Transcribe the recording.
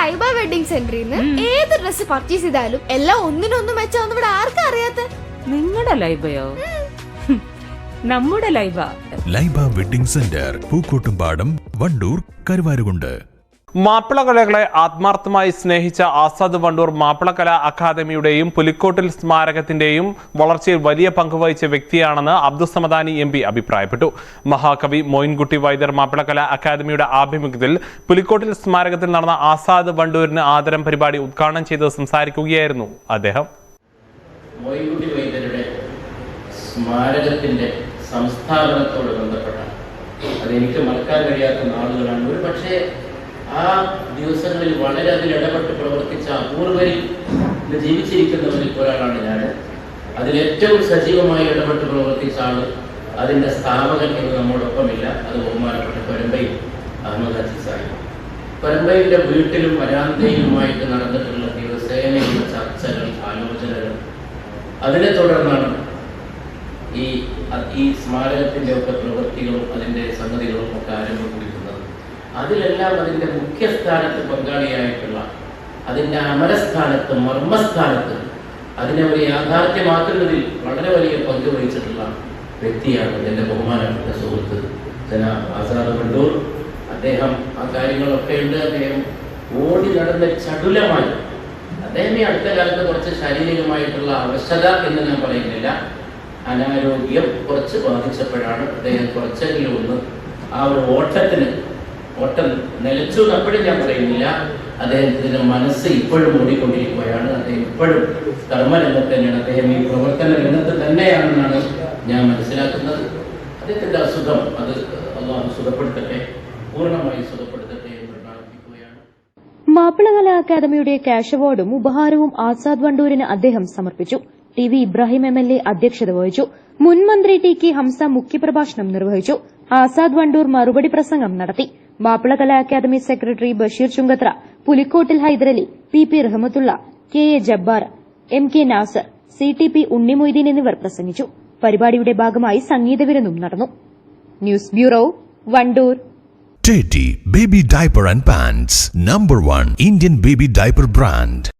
Laiba wedding സെന്ററിൽ നിന്ന് ഏത് ഡ്രസ് പർച്ചേസ് ചെയ്താലും എല്ലാം ഒന്നിനൊന്നും മെച്ചാന്ന് ഇവിടെ ആർക്കും അറിയാത്ത? നിങ്ങളുടെ ലൈബയോ? നമ്മുടെ Laiba. Laiba wedding centre Pookkottumpadam Wandoor Karuvarakundu. മാപ്പിളകലകളെ ആത്മാർത്ഥമായി സ്നേഹിച്ച ആസാദ് വണ്ടൂർ മാപ്പിളകലാ അക്കാദമിയുടെയും പുലിക്കോട്ടിൽ സ്മാരകത്തിന്റെയും വളർച്ചയിൽ വലിയ പങ്കുവഹിച്ച വ്യക്തിയാണെന്ന് അബ്ദുസമദാനി എം പി അഭിപ്രായപ്പെട്ടു. മഹാകവി മോയിൻകുട്ടി വൈദ്യർ മാപ്പിളകലാ അക്കാദമിയുടെ ആഭിമുഖ്യത്തിൽ പുലിക്കോട്ടിൽ സ്മാരകത്തിൽ നടന്ന ആസാദ് വണ്ടൂരിന് ആദരം പരിപാടി ഉദ്ഘാടനം ചെയ്ത് സംസാരിക്കുകയായിരുന്നു അദ്ദേഹം. സ്മാരകത്തിന്റെ സംസ്ഥാപനത്തോട് ബന്ധപ്പെട്ട അതെനിക്ക് മറക്കാൻ കഴിയാത്ത നാളുകളാണ്. ഒരു പക്ഷേ ആ ദിവസങ്ങളിൽ വളരെ അതിൽ ഇടപെട്ട് പ്രവർത്തിച്ച അപൂർവരിൽ ജീവിച്ചിരിക്കുന്നവരിൽ ഒരാളാണ് ഞാൻ അതിലേറ്റവും സജീവമായി ഇടപെട്ട് പ്രവർത്തിച്ച ആൾ അതിന്റെ സ്ഥാപകൻ എന്ന് നമ്മോടൊപ്പമില്ല. അത് ബഹുമാനപ്പെട്ട പരമ്പയിൽ അഹമ്മദ് സാഹിബ്. കൊരമ്പൈയുടെ വീട്ടിലും വരാന്തയിലുമായിട്ട് നടന്നിട്ടുള്ള ദിവസേനയുള്ള ചർച്ചകൾ ആലോചനകൾ അതിനെ തുടർന്നാണ് ഈ ഈ സ്മാരകത്തിന്റെ ഒക്കെ പ്രവൃത്തികളും അതിന്റെ സംഗതികളും ഒക്കെ ആരംഭം കുറിക്കുന്നത് അതിലെല്ലാം അതിന്റെ മുഖ്യസ്ഥാനത്ത് പങ്കാളിയായിട്ടുള്ള അതിന്റെ അമരസ്ഥാനത്ത് മർമ്മസ്ഥാനത്ത് അതിനെ ഒരു യാഥാർത്ഥ്യമാക്കുന്നതിൽ വളരെ വലിയ പങ്ക് വഹിച്ചിട്ടുള്ള വ്യക്തിയാണ് എന്റെ ബഹുമാനപ്പെട്ട സുഹൃത്ത് ജന ആസാദ് അദ്ദേഹം ആ കാര്യങ്ങളൊക്കെ ഉണ്ട്. അദ്ദേഹം ഓടി നടന്ന ചടുലമായി അദ്ദേഹം ഈ അടുത്ത കാലത്ത് കുറച്ച് ശാരീരികമായിട്ടുള്ള അവശത എന്ന് ഞാൻ പറയുന്നില്ല. അനാരോഗ്യം കുറച്ച് ബാധിച്ചപ്പോഴാണ് അദ്ദേഹം കുറച്ചെങ്കിലും ഒന്ന് ആ ഒരു ഓട്ടത്തിന് ഓട്ടം നിലച്ചു എന്നപ്പോഴും ഞാൻ പറയുന്നില്ല. അദ്ദേഹത്തിന്റെ മനസ്സ് ഇപ്പോഴും ഓടിക്കൊണ്ടിരിക്കുകയാണ് അദ്ദേഹം ഇപ്പോഴും കർമ്മരംഗത്ത് തന്നെയാണ്. അദ്ദേഹം ഈ പ്രവർത്തന രംഗത്ത് തന്നെയാണെന്നാണ് ഞാൻ മനസ്സിലാക്കുന്നത്. അദ്ദേഹത്തിന്റെ അസുഖം അത് അള്ളാഹു സുഖപ്പെടുത്തട്ടെ പൂർണമായി സുഖപ്പെടുത്തട്ടെ മാപ്പിളകല അക്കാദമിയുടെ ക്യാഷ് അവാർഡും ഉപഹാരവും ആസാദ് വണ്ടൂരിന് അദ്ദേഹം സമർപ്പിച്ചു. T V Ibrahim M L A അധ്യക്ഷത വഹിച്ചു. മുൻമന്ത്രി ടി കെ ഹംസ മുഖ്യപ്രഭാഷണം നിർവഹിച്ചു. ആസാദ് വണ്ടൂർ മറുപടി പ്രസംഗം നടത്തി. Mappilakala academy secretary Basheer Chungathara Pulikkottil Haidarali P P Rahmathulla K A Jabbar M K Nasar C T P Unnimoideen എന്നിവർ പ്രസംഗിച്ചു. പരിപാടിയുടെ ഭാഗമായി സംഗീത വിരുന്നും നടന്നു. News bureau Wandoor. Teddy Baby Diaper and Pants Number 1 Indian Baby Diaper Brand.